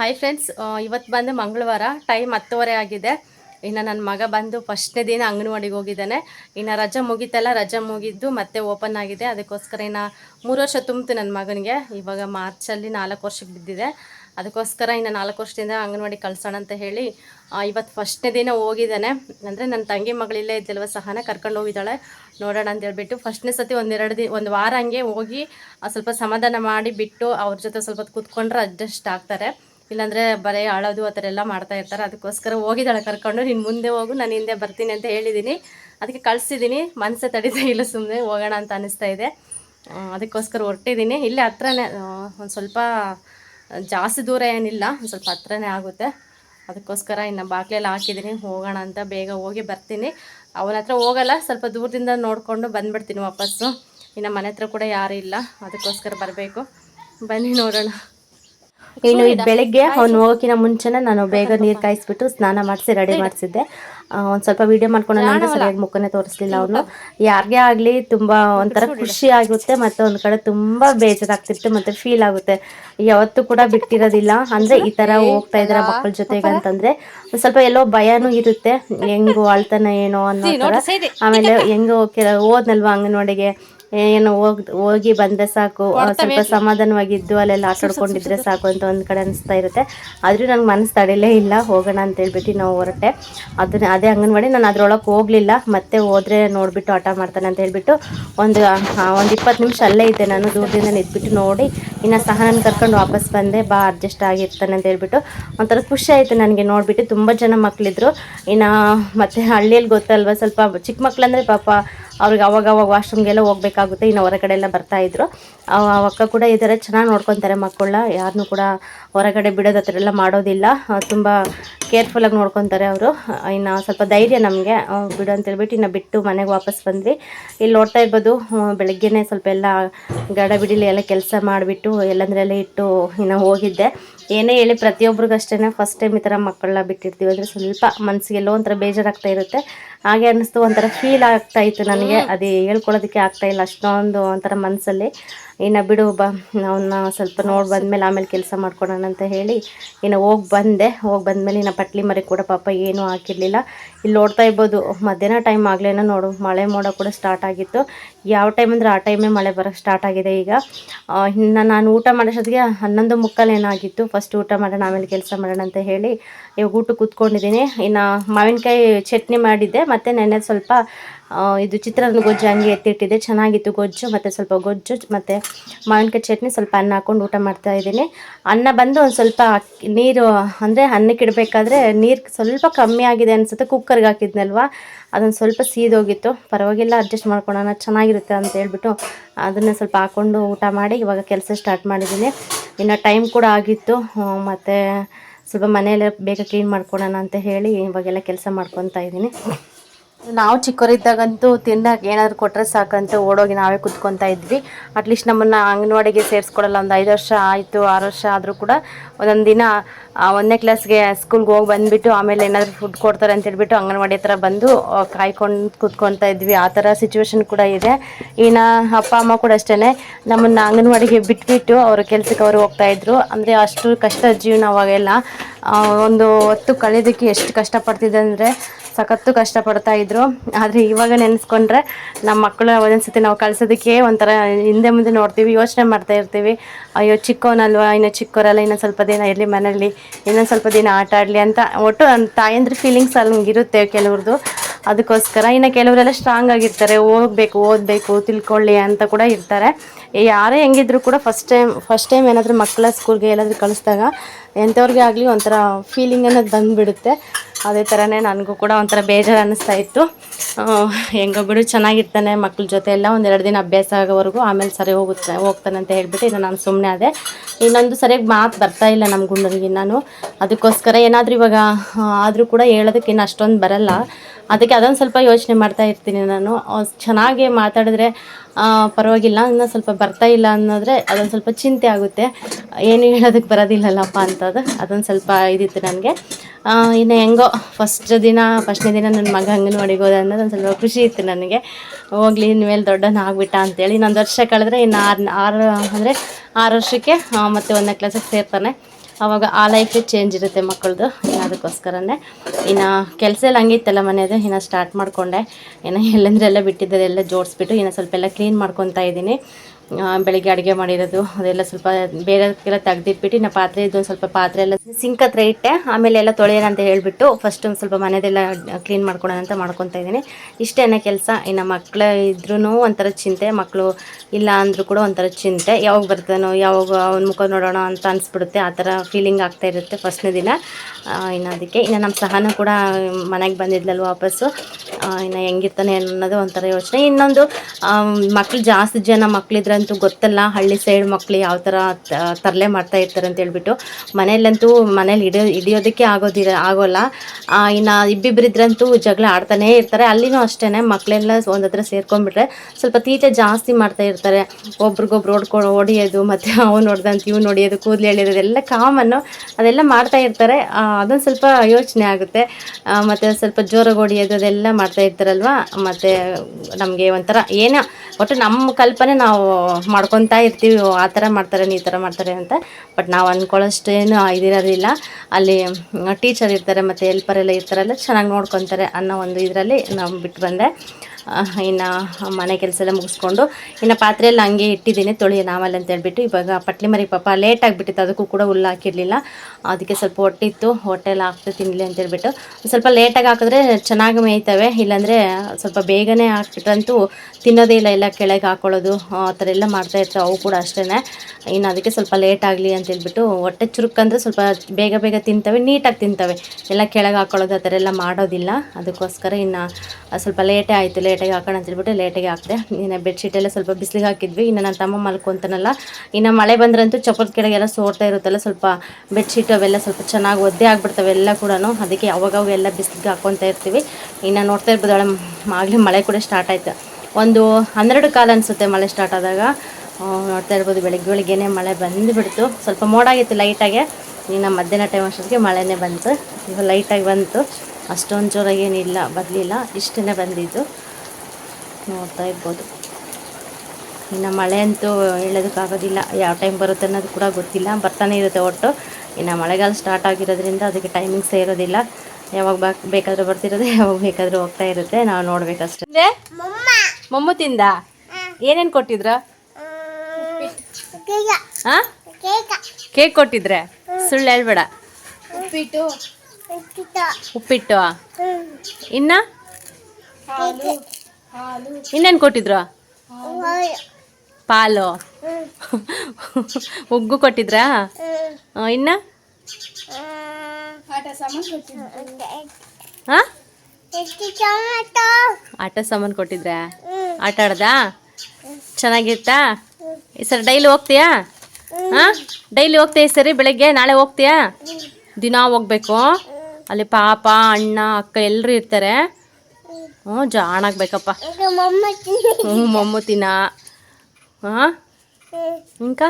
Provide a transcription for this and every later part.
Hi friends ಇವತ್ತು ಬಂದು ಮಂಗಳವಾರ ಟೈಮ್ ಹತ್ತುವರೆ ಆಗಿದೆ. ಇನ್ನು ನನ್ನ ಮಗ ಬಂದು ಫಸ್ಟ್ನೇ ದಿನ ಅಂಗನವಾಡಿಗೆ ಹೋಗಿದ್ದಾನೆ. ಇನ್ನು ರಜಾ ಮುಗೀತಲ್ಲ, ರಜೆ ಮುಗಿದ್ದು ಮತ್ತೆ ಓಪನ್ ಆಗಿದೆ. ಅದಕ್ಕೋಸ್ಕರ ಇನ್ನು ಮೂರು ವರ್ಷ ತುಂಬಿತು ನನ್ನ ಮಗನಿಗೆ. ಇವಾಗ ಮಾರ್ಚಲ್ಲಿ ನಾಲ್ಕು ವರ್ಷಕ್ಕೆ ಬಿದ್ದಿದೆ. ಅದಕ್ಕೋಸ್ಕರ ಇನ್ನು ನಾಲ್ಕು ವರ್ಷದಿಂದ ಅಂಗನವಾಡಿ ಕಳ್ಸೋಣ ಅಂತ ಹೇಳಿ ಇವತ್ತು ಫಸ್ಟ್ನೇ ದಿನ ಹೋಗಿದ್ದಾನೆ. ಅಂದರೆ ನನ್ನ ತಂಗಿ ಮಗಳಿಲ್ಲೇ ಇದ್ದಲ್ವ, ಸಹನ ಕರ್ಕೊಂಡು ಹೋಗಿದ್ದಾಳೆ. ನೋಡೋಣ ಅಂತ ಹೇಳ್ಬಿಟ್ಟು ಫಸ್ಟ್ನೇ ಸತಿ ಒಂದೆರಡು ದಿನ ಒಂದು ವಾರ ಹಂಗೆ ಹೋಗಿ ಸ್ವಲ್ಪ ಸಮಾಧಾನ ಮಾಡಿ ಬಿಟ್ಟು ಅವ್ರ ಜೊತೆ ಸ್ವಲ್ಪ ಕೂತ್ಕೊಂಡ್ರೆ ಅಡ್ಜಸ್ಟ್ ಆಗ್ತಾರೆ. ಇಲ್ಲಾಂದರೆ ಬರೀ ಅಳೋದು ಆ ಥರ ಎಲ್ಲ ಮಾಡ್ತಾ ಇರ್ತಾರೆ. ಅದಕ್ಕೋಸ್ಕರ ಹೋಗಿದ್ದಾಳೆ ಕರ್ಕೊಂಡು. ನೀನು ಮುಂದೆ ಹೋಗು, ನಾನು ಹಿಂದೆ ಬರ್ತೀನಿ ಅಂತ ಹೇಳಿದ್ದೀನಿ ಅದಕ್ಕೆ ಕಳಿಸಿದ್ದೀನಿ ಮನಸ್ಸೇ ತಡೀತಾ ಇಲ್ಲ ಸುಮ್ಮನೆ ಹೋಗೋಣ ಅಂತ ಅನಿಸ್ತಾ ಇದೆ. ಅದಕ್ಕೋಸ್ಕರ ಹೊರಟಿದ್ದೀನಿ ಇಲ್ಲೇ ಹತ್ರನೇ ಒಂದು ಸ್ವಲ್ಪ ಜಾಸ್ತಿ ದೂರ ಏನಿಲ್ಲ, ಒಂದು ಸ್ವಲ್ಪ ಹತ್ರನೇ ಆಗುತ್ತೆ. ಅದಕ್ಕೋಸ್ಕರ ಇನ್ನು ಬಾಗಿಲೆಲ್ಲ ಹಾಕಿದ್ದೀನಿ ಹೋಗೋಣ ಅಂತ ಬೇಗ ಹೋಗಿ ಬರ್ತೀನಿ. ಅವನ ಹತ್ರ ಹೋಗಲ್ಲ, ಸ್ವಲ್ಪ ದೂರದಿಂದ ನೋಡಿಕೊಂಡು ಬಂದ್ಬಿಡ್ತೀನಿ ವಾಪಸ್ಸು. ಇನ್ನು ಮನೆ ಹತ್ರ ಕೂಡ ಯಾರೂ ಇಲ್ಲ. ಅದಕ್ಕೋಸ್ಕರ ಬರಬೇಕು. ಬನ್ನಿ ನೋಡೋಣ. ಇನ್ನು ಈ ಬೆಳಿಗ್ಗೆ ಅವ್ನು ಹೋಗೋಕಿನ ಮುಂಚೆನೇ ನಾನು ಬೇಗ ನೀರು ಕಾಯಿಸ್ಬಿಟ್ಟು ಸ್ನಾನ ಮಾಡಿಸಿ ರೆಡಿ ಮಾಡಿಸಿದ್ದೆ. ಒಂದು ಸ್ವಲ್ಪ ವಿಡಿಯೋ ಮಾಡ್ಕೊಂಡು ನಾನು ಸರಿಯಾಗಿ ಮುಖನೇ ತೋರಿಸ್ಲಿಲ್ಲ ಅವನು. ಯಾರಿಗೇ ಆಗಲಿ ತುಂಬ ಒಂಥರ ಖುಷಿ ಆಗುತ್ತೆ ಮತ್ತು ಒಂದು ಕಡೆ ತುಂಬ ಬೇಜಾರಾಗ್ತಿತ್ತು ಮತ್ತು ಫೀಲ್ ಆಗುತ್ತೆ. ಯಾವತ್ತೂ ಕೂಡ ಬಿಟ್ಟಿರೋದಿಲ್ಲ ಅಂದರೆ ಈ ಥರ ಹೋಗ್ತಾ ಇದ್ದಾರೆ ಮಕ್ಕಳ ಜೊತೆಗೆ ಅಂತಂದರೆ. ಒಂದು ಸ್ವಲ್ಪ ಎಲ್ಲೋ ಭಯನೂ ಇರುತ್ತೆ. ಹೆಂಗು ಅಳ್ತಾನೆ ಏನೋ ಅನ್ನೋ ಥರ. ಆಮೇಲೆ ಹೆಂಗೋ ಕೆಲ ಹೋದ್ನಲ್ವ ಅಂಗನವಾಡಿಗೆ. ಏನು ಹೋಗ್ ಹೋಗಿ ಬಂದರೆ ಸಾಕು ಸ್ವಲ್ಪ ಸಮಾಧಾನವಾಗಿದ್ದು ಅಲ್ಲೆಲ್ಲ ಆಟಾಡ್ಕೊಂಡಿದ್ರೆ ಸಾಕು ಅಂತ ಒಂದು ಕಡೆ ಅನಿಸ್ತಾ ಇರುತ್ತೆ. ಆದರೂ ನಂಗೆ ಮನಸ್ಸು ತಡಿಲೇ ಇಲ್ಲ ಹೋಗೋಣ ಅಂತ ಹೇಳ್ಬಿಟ್ಟು ನಾವು ಹೊರಟೆ. ಅದನ್ನ ಅದೇ ಅಂಗನವಾಡಿ ನಾನು ಅದ್ರೊಳಗೆ ಹೋಗಲಿಲ್ಲ ಮತ್ತೆ ಹೋದ್ರೆ ನೋಡಿಬಿಟ್ಟು ಆಟ ಮಾಡ್ತಾನೆ ಅಂತ ಹೇಳ್ಬಿಟ್ಟು ಒಂದು ಒಂದು ಇಪ್ಪತ್ತು ನಿಮಿಷ ಅಲ್ಲೇ ಇದ್ದೆ ನಾನು ದೂರದಿಂದ ನಿಂತ್ಬಿಟ್ಟು ನೋಡಿ. ಇನ್ನು ಸಹ ನಾನು ಕರ್ಕೊಂಡು ವಾಪಸ್ ಬಂದೆ ಬಾ ಅಡ್ಜಸ್ಟ್ ಆಗಿರ್ತಾನೆ ಅಂತ ಹೇಳ್ಬಿಟ್ಟು. ಒಂಥರ ಖುಷಿ ಆಯಿತು ನನಗೆ ನೋಡಿಬಿಟ್ಟು. ತುಂಬ ಜನ ಮಕ್ಕಳಿದ್ರು ಇನ್ನು ಮತ್ತು ಹಳ್ಳಿಯಲ್ಲಿ ಗೊತ್ತಲ್ವ ಸ್ವಲ್ಪ ಚಿಕ್ಕ ಮಕ್ಕಳಂದ್ರೆ ಪಾಪ ಅವ್ರಿಗೆ ಅವಾಗ ಅವಾಗ ವಾಶ್ರೂಮ್ಗೆಲ್ಲ ಹೋಗ್ಬೇಕಾಗುತ್ತೆ, ಇನ್ನು ಹೊರಗಡೆ ಎಲ್ಲ ಬರ್ತಾಯಿದ್ರು ಅಕ್ಕ ಕೂಡ ಇದ್ದಾರೆ ಚೆನ್ನಾಗಿ ನೋಡ್ಕೊತಾರೆ ಮಕ್ಕಳ ಯಾರನ್ನೂ ಕೂಡ ಹೊರಗಡೆ ಬಿಡೋದು ಹತ್ರ ಎಲ್ಲ ಮಾಡೋದಿಲ್ಲ. ತುಂಬ ಕೇರ್ಫುಲ್ಲಾಗಿ ನೋಡ್ಕೊತಾರೆ ಅವರು. ಇನ್ನು ಸ್ವಲ್ಪ ಧೈರ್ಯ ನಮಗೆ. ಬಿಡು ಅಂತ ಹೇಳ್ಬಿಟ್ಟು ಇನ್ನು ಬಿಟ್ಟು ಮನೆಗೆ ವಾಪಸ್ ಬಂದ್ವಿ. ಇಲ್ಲಿ ನೋಡ್ತಾ ಇರ್ಬೋದು ಬೆಳಗ್ಗೆನೇ ಸ್ವಲ್ಪ ಎಲ್ಲ ಗಡ ಬಿಡಿಲಿ ಎಲ್ಲ ಕೆಲಸ ಮಾಡಿಬಿಟ್ಟು ಎಲ್ಲಂದ್ರೆಲ್ಲ ಇಟ್ಟು ಇನ್ನು ಹೋಗಿದ್ದೆ. ಏನೇ ಹೇಳಿ ಪ್ರತಿಯೊಬ್ರಿಗೂ ಅಷ್ಟೇ ಫಸ್ಟ್ ಟೈಮ್ ಈ ಥರ ಮಕ್ಕಳನ್ನ ಬಿಟ್ಟಿರ್ತೀವಿ. ಅಂದರೆ ಸ್ವಲ್ಪ ಮನಸ್ಸಿಗೆಲ್ಲೋ ಒಂಥರ ಬೇಜಾರಾಗ್ತಾ ಇರುತ್ತೆ. ಹಾಗೆ ಅನ್ನಿಸ್ತು ಒಂಥರ ಫೀಲ್ ಆಗ್ತಾ ಇತ್ತು ನನಗೆ. ಅದು ಹೇಳ್ಕೊಳ್ಳೋದಕ್ಕೆ ಆಗ್ತಾ ಇಲ್ಲ. ಅಷ್ಟೊಂದು ಒಂಥರ ಮನಸ್ಸಲ್ಲಿ ಇನ್ನು ಬಿಡು ಬಾ ಅವನ್ನ ಸ್ವಲ್ಪ ನೋಡಿ ಬಂದಮೇಲೆ ಆಮೇಲೆ ಕೆಲಸ ಮಾಡ್ಕೊಳೋಣ ಅಂತ ಹೇಳಿ ಇನ್ನು ಹೋಗಿ ಬಂದೆ. ಹೋಗಿ ಬಂದಮೇಲೆ ಇನ್ನು ಪಟ್ಲಿ ಮರಿ ಕೂಡ ಪಾಪ ಏನೂ ಹಾಕಿರಲಿಲ್ಲ. ಇಲ್ಲಿ ನೋಡ್ತಾ ಇರ್ಬೋದು ಮಧ್ಯಾಹ್ನ ಟೈಮ್ ಆಗಲೇನೋ ನೋಡು ಮಳೆ ಮೋಡ ಕೂಡ ಸ್ಟಾರ್ಟ್ ಆಗಿತ್ತು. ಯಾವ ಟೈಮ್ ಅಂದರೆ ಆ ಟೈಮೇ ಮಳೆ ಬರೋಕ್ಕೆ ಸ್ಟಾರ್ಟ್ ಆಗಿದೆ ಈಗ. ಇನ್ನು ನಾನು ಊಟ ಮಾಡೋಷ್ಟೊತ್ತಿಗೆ ಹನ್ನೊಂದು ಮುಕ್ಕಾಲು ಏನಾಗಿತ್ತು. ಫಸ್ಟ್ ಊಟ ಮಾಡೋಣ, ಆಮೇಲೆ ಕೆಲಸ ಮಾಡೋಣ ಅಂತ ಹೇಳಿ ಇವಾಗ ಊಟ ಕೂತ್ಕೊಂಡಿದ್ದೀನಿ. ಇನ್ನು ಮಾವಿನಕಾಯಿ ಚಟ್ನಿ ಮಾಡಿದ್ದೆ, ಮತ್ತು ನೆನ್ನೆ ಸ್ವಲ್ಪ ಇದು ಚಿತ್ರಾನ್ನ ಗೊಜ್ಜು ಹಂಗೆ ಎತ್ತಿಟ್ಟಿದೆ. ಚೆನ್ನಾಗಿತ್ತು ಗೊಜ್ಜು, ಮತ್ತು ಸ್ವಲ್ಪ ಗೊಜ್ಜು, ಮತ್ತು ಮಾವಿನಕಾಯಿ ಚಟ್ನಿ ಸ್ವಲ್ಪ ಅನ್ನ ಹಾಕ್ಕೊಂಡು ಊಟ ಮಾಡ್ತಾ ಇದ್ದೀನಿ. ಅನ್ನ ಬಂದು ಒಂದು ಸ್ವಲ್ಪ ನೀರು, ಅಂದರೆ ಅನ್ನಕ್ಕೆ ಇಡಬೇಕಾದ್ರೆ ನೀರು ಸ್ವಲ್ಪ ಕಮ್ಮಿ ಆಗಿದೆ ಅನಿಸುತ್ತೆ. ಕುಕ್ಕರ್ಗೆ ಹಾಕಿದ್ನಲ್ವ? ಅದೊಂದು ಸ್ವಲ್ಪ ಸೀದೋಗಿತ್ತು ಪರವಾಗಿಲ್ಲ ಅಡ್ಜಸ್ಟ್ ಮಾಡ್ಕೊಳ್ಳೋಣ. ಚೆನ್ನಾಗಿರುತ್ತೆ ಅಂತ ಹೇಳ್ಬಿಟ್ಟು ಅದನ್ನು ಸ್ವಲ್ಪ ಹಾಕ್ಕೊಂಡು ಊಟ ಮಾಡಿ ಇವಾಗ ಕೆಲಸ ಸ್ಟಾರ್ಟ್ ಮಾಡಿದ್ದೀನಿ. ಇನ್ನು ಟೈಮ್ ಕೂಡ ಆಗಿತ್ತು. ಮತ್ತು ಸ್ವಲ್ಪ ಮನೆಯಲ್ಲೇ ಬೇಗ ಕ್ಲೀನ್ ಮಾಡ್ಕೊಳ್ಳೋಣ ಅಂತ ಹೇಳಿ ಇವಾಗೆಲ್ಲ ಕೆಲಸ ಮಾಡ್ಕೊತಾ ಇದ್ದೀನಿ. ನಾವು ಚಿಕ್ಕವರಿದ್ದಾಗಂತೂ ತಿನ್ನಕ್ಕೆ ಏನಾದರೂ ಕೊಟ್ಟರೆ ಸಾಕಂತ ಓಡೋಗಿ ನಾವೇ ಕುತ್ಕೊತಾ ಇದ್ವಿ. ಅಟ್ಲೀಸ್ಟ್ ನಮ್ಮನ್ನು ಅಂಗನವಾಡಿಗೆ ಸೇರಿಸ್ಕೊಡಲ್ಲ, ಒಂದು ಐದು ವರ್ಷ ಆಯಿತು, ಆರು ವರ್ಷ ಆದರೂ ಕೂಡ ಒಂದೊಂದು ದಿನ ಒಂದನೇ ಕ್ಲಾಸ್ಗೆ ಸ್ಕೂಲ್ಗೆ ಹೋಗಿ ಬಂದುಬಿಟ್ಟು ಆಮೇಲೆ ಏನಾದರೂ ಫುಡ್ ಕೊಡ್ತಾರೆ ಅಂತ ಹೇಳ್ಬಿಟ್ಟು ಅಂಗನವಾಡಿ ಹತ್ರ ಬಂದು ಕಾಯ್ಕೊಂಡು ಕುತ್ಕೊತಾ ಇದ್ವಿ. ಆ ಥರ ಸಿಚುವೇಶನ್ ಕೂಡ ಇದೆ. ಇನ್ನು ಅಪ್ಪ, ಅಮ್ಮ ಕೂಡ ಅಷ್ಟೇ ನಮ್ಮನ್ನು ಅಂಗನವಾಡಿಗೆ ಬಿಟ್ಬಿಟ್ಟು ಅವ್ರ ಕೆಲಸಕ್ಕೆ ಅವರು ಹೋಗ್ತಾಯಿದ್ರು ಅಂದರೆ ಅಷ್ಟು ಕಷ್ಟ ಜೀವನ ಅವಾಗೆಲ್ಲ. ಒಂದು ಹೊತ್ತು ಕಳೆಯೋದಕ್ಕೆ ಎಷ್ಟು ಕಷ್ಟಪಡ್ತಿದ್ದೆ ಅಂದರೆ ಸಖತ್ತು ಕಷ್ಟಪಡ್ತಾ ಇದ್ರು. ಆದರೆ ಇವಾಗ ನೆನೆಸ್ಕೊಂಡ್ರೆ ನಮ್ಮ ಮಕ್ಕಳು ಒಂದೊಂದ್ಸತಿ ನಾವು ಕಳ್ಸೋದಕ್ಕೆ ಒಂಥರ ಹಿಂದೆ ಮುಂದೆ ನೋಡ್ತೀವಿ, ಯೋಚನೆ ಮಾಡ್ತಾ ಇರ್ತೀವಿ. ಅಯ್ಯೋ ಚಿಕ್ಕವನಲ್ವಾ ಇನ್ನು ಚಿಕ್ಕವರಲ್ಲ ಇನ್ನೊಂದು ಸ್ವಲ್ಪ ದಿನ ಇರಲಿ ಮನೇಲಿ ಇನ್ನೊಂದು ಸ್ವಲ್ಪ ದಿನ ಆಟ ಆಡಲಿ ಅಂತ ಒಟ್ಟು ತಾಯಂದ್ರ ಫೀಲಿಂಗ್ಸ್ ಅಲ್ಲಿ ಹಂಗಿರುತ್ತೆ ಕೆಲವ್ರದ್ದು ಅದಕ್ಕೋಸ್ಕರ ಇನ್ನು ಕೆಲವರೆಲ್ಲ ಸ್ಟ್ರಾಂಗ್ ಆಗಿರ್ತಾರೆ. ಓದಬೇಕು ಓದಬೇಕು, ತಿಳ್ಕೊಳ್ಳಿ ಅಂತ ಕೂಡ ಇರ್ತಾರೆ. ಯಾರೇ ಹೆಂಗಿದ್ರು ಕೂಡ ಫಸ್ಟ್ ಟೈಮ್ ಫಸ್ಟ್ ಟೈಮ್ ಏನಾದರೂ ಮಕ್ಕಳ ಸ್ಕೂಲ್ಗೆ ಎಲ್ಲಾದರೂ ಕಳಿಸಿದಾಗ ಎಂಥವ್ರಿಗೆ ಆಗಲಿ ಒಂಥರ ಫೀಲಿಂಗ್ ಅನ್ನೋದು ಬಂದುಬಿಡುತ್ತೆ. ಅದೇ ಥರನೇ ನನಗೂ ಕೂಡ ಒಂಥರ ಬೇಜಾರು ಅನ್ನಿಸ್ತಾ ಇತ್ತು. ಹೆಂಗೋ ಬಿಡು, ಚೆನ್ನಾಗಿರ್ತಾನೆ ಮಕ್ಳ ಜೊತೆ ಎಲ್ಲ ಒಂದೆರಡು ದಿನ ಅಭ್ಯಾಸ ಆಗೋವರೆಗೂ ಆಮೇಲೆ ಸರಿ ಹೋಗುತ್ತೆ, ಹೋಗ್ತಾನೆ ಅಂತ ಹೇಳ್ಬಿಟ್ಟು ಇನ್ನು ನಾನು ಸುಮ್ಮನೆ ಅದೇ ಇನ್ನೊಂದು ಸರಿಯಾಗಿ ಮಾತು ಬರ್ತಾ ಇಲ್ಲ ನಮ್ಮ ಗುಂಡನಿಗೆ ನಾನು ಅದಕ್ಕೋಸ್ಕರ ಏನಾದರೂ ಇವಾಗ ಆದರೂ ಕೂಡ ಹೇಳೋದಕ್ಕೆ ಇನ್ನು ಅಷ್ಟೊಂದು ಬರಲ್ಲ. ಅದಕ್ಕೆ ಅದೊಂದು ಸ್ವಲ್ಪ ಯೋಚನೆ ಮಾಡ್ತಾ ಇರ್ತೀನಿ ನಾನು. ಚೆನ್ನಾಗಿ ಮಾತಾಡಿದ್ರೆ ಪರವಾಗಿಲ್ಲ, ಇನ್ನು ಸ್ವಲ್ಪ ಬರ್ತಾ ಇಲ್ಲ ಅನ್ನೋದ್ರೆ ಅದೊಂದು ಸ್ವಲ್ಪ ಚಿಂತೆ ಆಗುತ್ತೆ. ಏನು ಹೇಳೋದಕ್ಕೆ ಬರೋದಿಲ್ಲಲ್ಲಪ್ಪ ಅಂತದ್ದು ಅದೊಂದು ಸ್ವಲ್ಪ ಇದಿತ್ತು ನನಗೆ. ಇನ್ನು ಹೆಂಗೋ ಫಸ್ಟ್ ದಿನ ಫಸ್ಟ್ನೇ ದಿನ ನನ್ನ ಮಗ ಅಂಗನವಾಡಿಗೆ ಹೋದ ಅನ್ನೋದು ಒಂದು ಸ್ವಲ್ಪ ಖುಷಿ ಇತ್ತು ನನಗೆ. ಹೋಗ್ಲಿ, ಇನ್ಮೇಲೆ ದೊಡ್ಡನ ಆಗ್ಬಿಟ್ಟ ಅಂತೇಳಿ, ಇನ್ನೊಂದು ವರ್ಷ ಕಳೆದ್ರೆ ಇನ್ನು ಆರು ಆರು, ಅಂದರೆ ಆರು ವರ್ಷಕ್ಕೆ ಮತ್ತು ಒಂದನೇ ಕ್ಲಾಸಿಗೆ ಸೇರ್ತಾನೆ. ಅವಾಗ ಆ ಲೈಫ್ ಚೇಂಜ್ ಇರುತ್ತೆ ಮಕ್ಕಳದು. ಅದಕ್ಕೋಸ್ಕರನೇ ಇನ್ನು ಕೆಲಸ ಎಲ್ಲ ಹಂಗಿತ್ತಲ್ಲ ಮನೆಯದು ಇನ್ನು ಸ್ಟಾರ್ಟ್ ಮಾಡಿಕೊಂಡೆ. ಏನೋ ಎಲ್ಲಂದ್ರೆ ಎಲ್ಲ ಬಿಟ್ಟಿದ್ದಾರೆ ಎಲ್ಲ ಜೋಡಿಸ್ಬಿಟ್ಟು ಇನ್ನು ಸ್ವಲ್ಪ ಎಲ್ಲ ಕ್ಲೀನ್ ಮಾಡ್ಕೊತಾ ಇದ್ದೀನಿ. ಬೆಳಿಗ್ಗೆ ಅಡುಗೆ ಮಾಡಿರೋದು, ಅದೆಲ್ಲ ಸ್ವಲ್ಪ ಬೇರೆಲ್ಲ ತೆಗ್ದಿಟ್ಬಿಟ್ಟು ನಾ ಪಾತ್ರೆ ಇದ್ದು ಸ್ವಲ್ಪ ಪಾತ್ರೆ ಎಲ್ಲ ಸಿಂಕ್ ಹತ್ರ ಇಟ್ಟೆ, ಆಮೇಲೆ ಎಲ್ಲ ತೊಳೆಯೋಣ ಅಂತ ಹೇಳಿಬಿಟ್ಟು ಫಸ್ಟ್ ಒಂದು ಸ್ವಲ್ಪ ಮನೆದೆಲ್ಲ ಕ್ಲೀನ್ ಮಾಡ್ಕೊಳೋಣ ಅಂತ ಮಾಡ್ಕೊತಾ ಇದ್ದೀನಿ. ಇಷ್ಟೇನ ಕೆಲಸ, ಇನ್ನು ಮಕ್ಕಳು ಇದ್ರೂ ಒಂಥರ ಚಿಂತೆ ಮಕ್ಕಳು ಇಲ್ಲ ಅಂದರೂ ಕೂಡ ಒಂಥರ ಚಿಂತೆ. ಯಾವಾಗ ಬರ್ತಾನೋ ಯಾವಾಗ ಅವ್ನ ಮುಖ ನೋಡೋಣ ಅಂತ ಅನಿಸ್ಬಿಡುತ್ತೆ, ಆ ಥರ ಫೀಲಿಂಗ್ ಆಗ್ತಾ ಇರುತ್ತೆ ಫಸ್ಟ್ನೇ ದಿನ. ಇನ್ನು ಅದಕ್ಕೆ, ಇನ್ನು ನಮ್ಮ ಸಹನ ಕೂಡ ಮನೆಗೆ ಬಂದಿದ್ಲಲ್ವ ವಾಪಸ್ಸು. ಇನ್ನು ಹೆಂಗಿರ್ತಾನೆ ಅನ್ನೋದು ಒಂಥರ ಯೋಚನೆ. ಇನ್ನೊಂದು ಮಕ್ಳು ಜಾಸ್ತಿ ಜನ ಮಕ್ಳಿದ್ರಂತೂ ಗೊತ್ತಲ್ಲ ಹಳ್ಳಿ ಸೈಡ್ ಮಕ್ಕಳು ಯಾವ ಥರ ತರಲೆ ಮಾಡ್ತಾ ಇರ್ತಾರೆ ಅಂತ ಹೇಳ್ಬಿಟ್ಟು. ಮನೇಲಂತೂ ಮನೇಲಿ ಹಿಡಿಯೋ, ಹಿಡಿಯೋದಕ್ಕೆ ಆಗೋದಿರ, ಆಗೋಲ್ಲ. ಇನ್ನು ಇಬ್ಬಿಬ್ಬರಿದ್ರಂತೂ ಜಗಳ ಆಡ್ತಾನೇ ಇರ್ತಾರೆ. ಅಲ್ಲಿನೂ ಅಷ್ಟೇ ಮಕ್ಕಳೆಲ್ಲ ಒಂದು ಹತ್ರ ಸೇರ್ಕೊಂಡ್ಬಿಟ್ರೆ ಸ್ವಲ್ಪ ತೀಟೆ ಜಾಸ್ತಿ ಮಾಡ್ತಾ ಇರ್ತಾರೆ. ಒಬ್ರಿಗೊಬ್ರು ಓಡ್ಕೊಂಡು ಹೊಡಿಯೋದು ಮತ್ತು ಅವ್ನು ನೋಡ್ದಂತ ಇವ್ನು ಹೊಡಿಯೋದು ಕೂದಲು ಎಳೆಯೋದು ಅದೆಲ್ಲ ಕಾಮನ್ನು ಅದೆಲ್ಲ ಮಾಡ್ತಾ ಇರ್ತಾರೆ. ಅದೊಂದು ಸ್ವಲ್ಪ ಯೋಚನೆ ಆಗುತ್ತೆ. ಮತ್ತೆ ಸ್ವಲ್ಪ ಜೋರಾಗಿ ಹೊಡಿಯೋದು ಅದೆಲ್ಲ ಮಾಡ್ತಾ ಇರ್ತಾರಲ್ವ? ಮತ್ತು ನಮಗೆ ಒಂಥರ ಏನೋ, ಒಟ್ಟು ನಮ್ಮ ಕಲ್ಪನೆ ನಾವು ಮಾಡ್ಕೊತಾ ಇರ್ತೀವಿ ಆ ಥರ ಮಾಡ್ತಾರೆ ಈ ಥರ ಮಾಡ್ತಾರೆ ಅಂತ. ಬಟ್ ನಾವು ಅಂದ್ಕೊಳ್ಳೋಷ್ಟೇನು ಇದಿರೋದಿಲ್ಲ. ಅಲ್ಲಿ ಟೀಚರ್ ಇರ್ತಾರೆ, ಮತ್ತು ಹೆಲ್ಪರ್ ಎಲ್ಲ ಇರ್ತಾರಲ್ಲ, ಚೆನ್ನಾಗಿ ನೋಡ್ಕೊತಾರೆ ಅನ್ನೋ ಒಂದು ಇದರಲ್ಲಿ ನಾವು ಬಿಟ್ಟು ಬಂದೆ ಇನ್ನು ಮನೆ ಕೆಲಸ ಎಲ್ಲ ಮುಗಿಸ್ಕೊಂಡು ಇನ್ನು ಪಾತ್ರೆಯಲ್ಲಿ ಹಂಗೆ ಇಟ್ಟಿದ್ದೀನಿ ತೊಳೆಯ ನಾವಲ್ಲಿ ಅಂತ ಹೇಳ್ಬಿಟ್ಟು. ಇವಾಗ ಪಟ್ಲಿ ಮರಿ ಪಾಪ ಲೇಟ್ ಆಗಿಬಿಟ್ಟಿತ್ತು, ಅದಕ್ಕೂ ಕೂಡ ಹುಲ್ಲು ಹಾಕಿರಲಿಲ್ಲ. ಅದಕ್ಕೆ ಸ್ವಲ್ಪ ಹೊಟ್ಟಿತ್ತು, ಹೊಟ್ಟೆಲ್ಲ ಹಾಕ್ತು ತಿನ್ನಲಿ ಅಂತ ಹೇಳ್ಬಿಟ್ಟು. ಸ್ವಲ್ಪ ಲೇಟಾಗಿ ಹಾಕಿದ್ರೆ ಚೆನ್ನಾಗಿ ಮೇಯ್ತವೆ, ಇಲ್ಲಾಂದರೆ ಸ್ವಲ್ಪ ಬೇಗನೆ ಹಾಕ್ಬಿಟ್ರಂತೂ ತಿನ್ನೋದೇ ಇಲ್ಲ, ಎಲ್ಲ ಕೆಳಗೆ ಹಾಕೊಳ್ಳೋದು, ಆ ಥರ ಎಲ್ಲ ಮಾಡ್ತಾ ಇರ್ತವೆ ಅವು ಕೂಡ ಅಷ್ಟೇ ಇನ್ನು ಅದಕ್ಕೆ ಸ್ವಲ್ಪ ಲೇಟ್ ಆಗಲಿ ಅಂತ ಹೊಟ್ಟೆ ಚುರುಕಂದ್ರೆ ಸ್ವಲ್ಪ ಬೇಗ ಬೇಗ ತಿಂತವೆ, ನೀಟಾಗಿ ತಿಂತವೆ. ಎಲ್ಲ ಕೆಳಗೆ ಹಾಕೊಳ್ಳೋದು, ಆ ಥರ ಎಲ್ಲ ಮಾಡೋದಿಲ್ಲ. ಅದಕ್ಕೋಸ್ಕರ ಇನ್ನು ಸ್ವಲ್ಪ ಲೇಟೇ ಆಯಿತು ಲೇಟಾಗಿ ಹಾಕೋಣ ಅಂತ ಹೇಳ್ಬಿಟ್ಟು ಲೇಟಾಗಿ ಹಾಕಿದೆ. ಇನ್ನು ಬೆಡ್ಶೀಟ್ ಎಲ್ಲ ಸ್ವಲ್ಪ ಬಿಸಿಲಿಗೆ ಹಾಕಿದ್ವಿ. ಇನ್ನು ನನ್ನ ತಮ್ಮ ಮಲ್ಕೊಂತಾನಲ್ಲ. ಇನ್ನು ಮಳೆ ಬಂದ್ರಂತೂ ಚಪ್ಪರದ ಕೆಳಗೆಲ್ಲ ಸೋರ್ತಾ ಇರುತ್ತಲ್ಲ, ಸ್ವಲ್ಪ ಬೆಡ್ಶೀಟ್ ಅವೆಲ್ಲ ಸ್ವಲ್ಪ ಚೆನ್ನಾಗಿ ಒದ್ದೆ ಆಗ್ಬಿಡ್ತವೆ ಎಲ್ಲ ಕೂಡ ಅದಕ್ಕೆ ಯಾವಾಗ ಅವೆಲ್ಲ ಬಿಸಿಲಿಗೆ ಹಾಕ್ಕೊತಾ ಇರ್ತೀವಿ. ಇನ್ನು ನೋಡ್ತಾ ಇರ್ಬೋದು ಆಗಲೇ ಮಳೆ ಕೂಡ ಸ್ಟಾರ್ಟ್ ಆಯಿತು. ಒಂದು ಹನ್ನೆರಡು ಕಾಲ ಅನಿಸುತ್ತೆ ಮಳೆ ಸ್ಟಾರ್ಟ್ ಆದಾಗ. ನೋಡ್ತಾ ಇರ್ಬೋದು ಬೆಳಗ್ಗೆ ಬೆಳಿಗ್ಗೆನೆ ಮಳೆ ಬಂದುಬಿಡ್ತು. ಸ್ವಲ್ಪ ಮೋಡ ಆಗಿತ್ತು ಲೈಟಾಗೆ ಇನ್ನು ಮಧ್ಯಾಹ್ನ ಟೈಮ್ ಅಷ್ಟೊತ್ತಿಗೆ ಮಳೆನೇ ಬಂತು. ಇವಾಗ ಲೈಟಾಗಿ ಬಂತು. ಅಷ್ಟೊಂದು ಜೋರಾಗಿ ಏನಿಲ್ಲ, ಬರಲಿಲ್ಲ. ಇಷ್ಟೇ ಬಂದಿದ್ದು. ನೋಡ್ತಾ ಇರ್ಬೋದು. ಇನ್ನು ಮಳೆ ಅಂತೂ ಹೇಳೋದಕ್ಕಾಗೋದಿಲ್ಲ. ಯಾವ ಟೈಮ್ ಬರುತ್ತೆ ಅನ್ನೋದು ಕೂಡ ಗೊತ್ತಿಲ್ಲ. ಬರ್ತಾನೆ ಇರುತ್ತೆ ಒಟ್ಟು. ಇನ್ನು ಮಳೆಗಾಲ ಸ್ಟಾರ್ಟ್ ಆಗಿರೋದ್ರಿಂದ ಅದಕ್ಕೆ ಟೈಮಿಂಗ್ಸೇ ಇರೋದಿಲ್ಲ. ಯಾವಾಗ ಬಾ ಬೇಕಾದರೂ ಬರ್ತಿರೋದು ಯಾವಾಗ ಬೇಕಾದರೂ ಹೋಗ್ತಾ ಇರುತ್ತೆ. ನಾವು ನೋಡ್ಬೇಕಷ್ಟೇ. ಮೊಮ್ಮು. ತಿಂದ? ಏನೇನು ಕೊಟ್ಟಿದ್ರ? ಹಾಂ ಕೇಕ್. ಕೊಟ್ಟಿದ್ರೆ? ಸುಳ್ಳು ಹೇಳ್ಬೇಡ. ಉಪ್ಪಿಟ್ಟು. ಇನ್ನ? ಇನ್ನೇನು ಕೊಟ್ಟಿದ್ರು? ಪಾಲು. ಉಗ್ಗು ಕೊಟ್ಟಿದ್ರಾ? ಇನ್ನ? ಹಾಂ ಆಟ ಸಾಮಾನು ಕೊಟ್ಟಿದ್ರಾ? ಆಟ ಆಡ್ದಾ? ಚೆನ್ನಾಗಿತ್ತಾ ಈ ಸರಿ ಡೈಲಿ ಹೋಗ್ತೀಯಾ? ಹಾಂ ಡೈಲಿ ಹೋಗ್ತೀಯ ಈ ಸರಿ ಬೆಳಗ್ಗೆ ನಾಳೆ ಹೋಗ್ತೀಯಾ? ದಿನ ಹೋಗ್ಬೇಕು. ಅಲ್ಲಿ ಪಾಪ ಅಣ್ಣ ಅಕ್ಕ ಎಲ್ಲರೂ ಇರ್ತಾರೆ. ಹ್ಞೂ ಜಾಣಾಗ್ಬೇಕಪ್ಪ ಹ್ಞೂ ಮೊಮ್ಮತಿನ ಹಾಂ? ಇಂಕ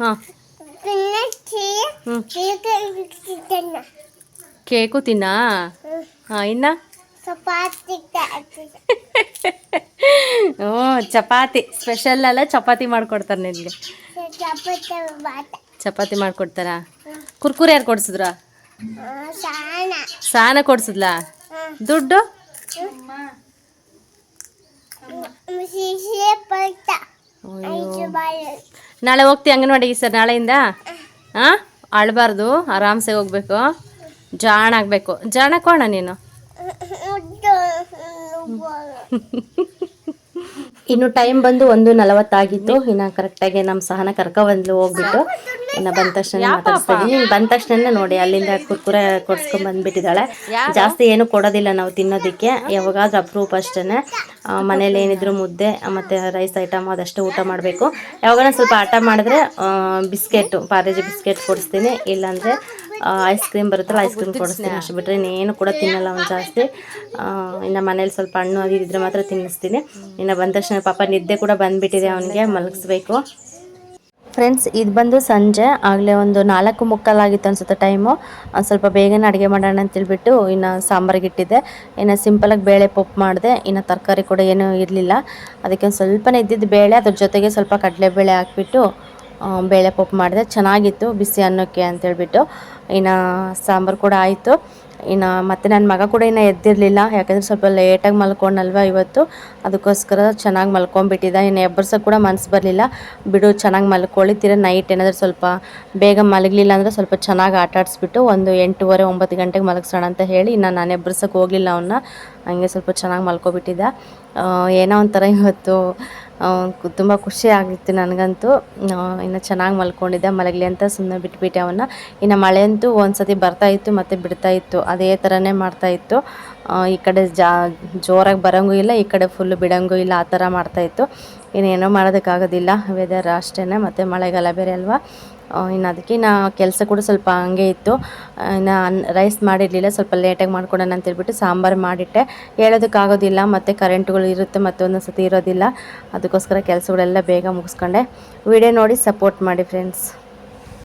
ಹಾಂ. ಕೇಕು ತಿನ್ನ. ಹಾಂ ಇನ್ನ? ಹ್ಞೂ ಚಪಾತಿ. ಸ್ಪೆಷಲ್ ಅಲ್ಲ ಚಪಾತಿ ಮಾಡ್ಕೊಡ್ತಾರೆ ನಿನಗೆ. ಚಪಾತಿ ಮಾಡ್ಕೊಡ್ತಾರಾ? ಕುರ್ಕುರೆ ಯಾರು ಕೊಡ್ಸಿದ್ರ? ಸಾನ ಕೊಡ್ಸಿದ್ಲಾ? ದುಡ್ಡು? ನಾಳೆ ಹೋಗ್ತೀವಿ ಅಂಗನವಾಡಿಗೆ ಸರ್ ನಾಳೆಯಿಂದ? ಹಾಂ? ಅಳಬಾರ್ದು ಆರಾಮ್ಸೆ ಹೋಗ್ಬೇಕು. ಜಾಣ ಆಗಬೇಕು ಜಾಣ ಕೋಣ ನೀನು ಇನ್ನು ಟೈಮ್ ಬಂದು ಒಂದು ನಲವತ್ತಾಗಿತ್ತು. ಇನ್ನು ಕರೆಕ್ಟಾಗಿ ನಮ್ಮ ಸಹನ ಕರ್ಕ ಬಂದ್ಲು ಹೋಗ್ಬಿಟ್ಟು. ಇನ್ನು ಬಂದ ತಕ್ಷಣ ಮಾತಾಡ್ಸ್ತಾ ಬಂದ ತಕ್ಷಣ ನೋಡಿ ಅಲ್ಲಿಂದ ಕುರ್ಕುರೆ ಕೊಡ್ಸ್ಕೊಂಡ್ ಬಂದ್ಬಿಟ್ಟಿದ್ದಾಳೆ. ಜಾಸ್ತಿ ಏನು ಕೊಡೋದಿಲ್ಲ ನಾವು ತಿನ್ನೋದಕ್ಕೆ. ಯಾವಾಗಾದ್ರೂ ಅಪ್ರೂಪ್ ಅಷ್ಟೇ ಮನೇಲಿ ಏನಿದ್ರು ಮುದ್ದೆ ಮತ್ತು ರೈಸ್ ಐಟಮ್ ಅದಷ್ಟು ಊಟ ಮಾಡಬೇಕು. ಯಾವಾಗ ಸ್ವಲ್ಪ ಆಟ ಮಾಡಿದ್ರೆ ಬಿಸ್ಕೆಟು ಪಾರೇಜಿ ಬಿಸ್ಕೆಟ್ ಕೊಡಿಸ್ತೀನಿ. ಇಲ್ಲಾಂದರೆ ಐಸ್ ಕ್ರೀಮ್ ಬರುತ್ತಲ್ಲ ಐಸ್ ಕ್ರೀಮ್ ಕೊಡಿಸ್ತೀನಿ ಅಷ್ಟು. ಬಿಟ್ಟರೆ ಇನ್ನೇನು ಕೂಡ ತಿನ್ನಲ್ಲ ಒಂದು ಜಾಸ್ತಿ. ಇನ್ನು ಮನೇಲಿ ಸ್ವಲ್ಪ ಹಣ್ಣು ಅದು ಇದ್ರೆ ಮಾತ್ರ ತಿನ್ನಿಸ್ತೀನಿ. ಇನ್ನು ಬಂದ ತಕ್ಷಣ ಪಾಪ ನಿದ್ದೆ ಕೂಡ ಬಂದುಬಿಟ್ಟಿದೆ ಅವನಿಗೆ, ಮಲಗಿಸ್ಬೇಕು. ಫ್ರೆಂಡ್ಸ್ ಇದು ಬಂದು ಸಂಜೆ. ಆಗಲೇ ಒಂದು ನಾಲ್ಕು ಮುಕ್ಕಾಲಾಗಿತ್ತು ಅನ್ಸುತ್ತೆ ಟೈಮು ಒಂದು ಸ್ವಲ್ಪ ಬೇಗನೆ ಅಡುಗೆ ಮಾಡೋಣ ಅಂತೇಳ್ಬಿಟ್ಟು ಇನ್ನು ಸಾಂಬಾರಿಗೆ ಇಟ್ಟಿದ್ದೆ. ಇನ್ನು ಸಿಂಪಲಾಗಿ ಬೇಳೆ ಪೊಪ್ಪು ಮಾಡಿದೆ. ಇನ್ನು ತರಕಾರಿ ಕೂಡ ಏನೂ ಇರಲಿಲ್ಲ. ಅದಕ್ಕೆ ಒಂದು ಸ್ವಲ್ಪನೇ ಇದ್ದಿದ್ದು ಬೇಳೆ, ಅದ್ರ ಜೊತೆಗೆ ಸ್ವಲ್ಪ ಕಡಲೆಬೇಳೆ ಹಾಕ್ಬಿಟ್ಟು ಬೇಳೆ ಪಪ್ಪು ಮಾಡಿದೆ. ಚೆನ್ನಾಗಿತ್ತು ಬಿಸಿ ಅನ್ನಕ್ಕೆ ಅಂತೇಳ್ಬಿಟ್ಟು. ಇನ್ನು ಸಾಂಬಾರು ಕೂಡ ಆಯಿತು. ಇನ್ನು ಮತ್ತು ನನ್ನ ಮಗ ಕೂಡ ಇನ್ನು ಎದ್ದಿರಲಿಲ್ಲ. ಯಾಕಂದರೆ ಸ್ವಲ್ಪ ಲೇಟಾಗಿ ಮಲ್ಕೊಂಡಲ್ವ ಇವತ್ತು. ಅದಕ್ಕೋಸ್ಕರ ಚೆನ್ನಾಗಿ ಮಲ್ಕೊಂಡ್ಬಿಟ್ಟಿದ್ದ. ಇನ್ನು ಎಬ್ಬರ್ಸ ಕೂಡ ಮನಸ್ಸು ಬರಲಿಲ್ಲ. ಬಿಡು, ಚೆನ್ನಾಗಿ ಮಲ್ಕೊಳ್ಳಿ ತಿರ ನೈಟ್ ಏನಾದರೂ ಸ್ವಲ್ಪ ಬೇಗ ಮಲಗಲಿಲ್ಲ ಅಂದರೆ ಸ್ವಲ್ಪ ಚೆನ್ನಾಗಿ ಆಟ ಆಡಿಸ್ಬಿಟ್ಟು ಒಂದು ಎಂಟೂವರೆ, ಒಂಬತ್ತು ಗಂಟೆಗೆ ಮಲಗಿಸೋಣ ಅಂತ ಹೇಳಿ ಇನ್ನು ನಾನು ಎಬ್ಬರ್ಸಕ್ಕೆ ಹೋಗಲಿಲ್ಲ ಅವನ್ನ ಹಂಗೆ ಸ್ವಲ್ಪ ಚೆನ್ನಾಗಿ ಮಲ್ಕೊಬಿಟ್ಟಿದ್ದ. ಏನೋ ಒಂಥರ ಇವತ್ತು ತುಂಬ ಖುಷಿ ಆಗಿತ್ತು ನನಗಂತೂ. ಇನ್ನು ಚೆನ್ನಾಗಿ ಮಲ್ಕೊಂಡಿದ್ದೆ ಮಲಗಲಿ ಅಂತ ಸುಮ್ಮನೆ ಬಿಟ್ಬಿಟ್ಟೆ ಅವನ್ನ. ಇನ್ನು ಮಳೆ ಅಂತೂ ಒಂದು ಸತಿ ಬರ್ತಾ ಇತ್ತು ಮತ್ತು ಬಿಡ್ತಾ ಇತ್ತು. ಅದೇ ಥರನೇ ಮಾಡ್ತಾ ಇತ್ತು. ಆ, ಈ ಕಡೆ ಜಾ, ಜೋರಾಗಿ ಬರೋಂಗೂ ಇಲ್ಲ, ಈ ಕಡೆ ಫುಲ್ ಬಿಡೋಂಗೂ ಇಲ್ಲ, ಆ ಥರ ಮಾಡ್ತಾ ಇತ್ತು. ಇನ್ನೇನೋ ಮಾಡೋದಕ್ಕಾಗೋದಿಲ್ಲ ವೆದರ್ ಅಷ್ಟೇ ಮತ್ತು ಮಳೆಗಾಲ ಬೇರೆ ಅಲ್ವಾ? ಇನ್ನು ಅದಕ್ಕೆ ನಾ ಕೆಲಸ ಕೂಡ ಸ್ವಲ್ಪ ಹಂಗೆ ಇತ್ತು. ಇನ್ನು ರೈಸ್ ಮಾಡಿರಲಿಲ್ಲ, ಸ್ವಲ್ಪ ಲೇಟಾಗಿ ಮಾಡ್ಕೊಡೋಣ ಅಂತೇಳ್ಬಿಟ್ಟು ಸಾಂಬಾರು ಮಾಡಿಟ್ಟೆ. ಹೇಳೋದಕ್ಕಾಗೋದಿಲ್ಲ, ಮತ್ತು ಕರೆಂಟ್ಗಳು ಇರುತ್ತೆ, ಮತ್ತು ಒಂದೊಂದು ಸತಿ ಇರೋದಿಲ್ಲ. ಅದಕ್ಕೋಸ್ಕರ ಕೆಲಸಗಳೆಲ್ಲ ಬೇಗ ಮುಗಿಸ್ಕೊಂಡೆ. ವಿಡಿಯೋ ನೋಡಿ ಸಪೋರ್ಟ್ ಮಾಡಿ ಫ್ರೆಂಡ್ಸ್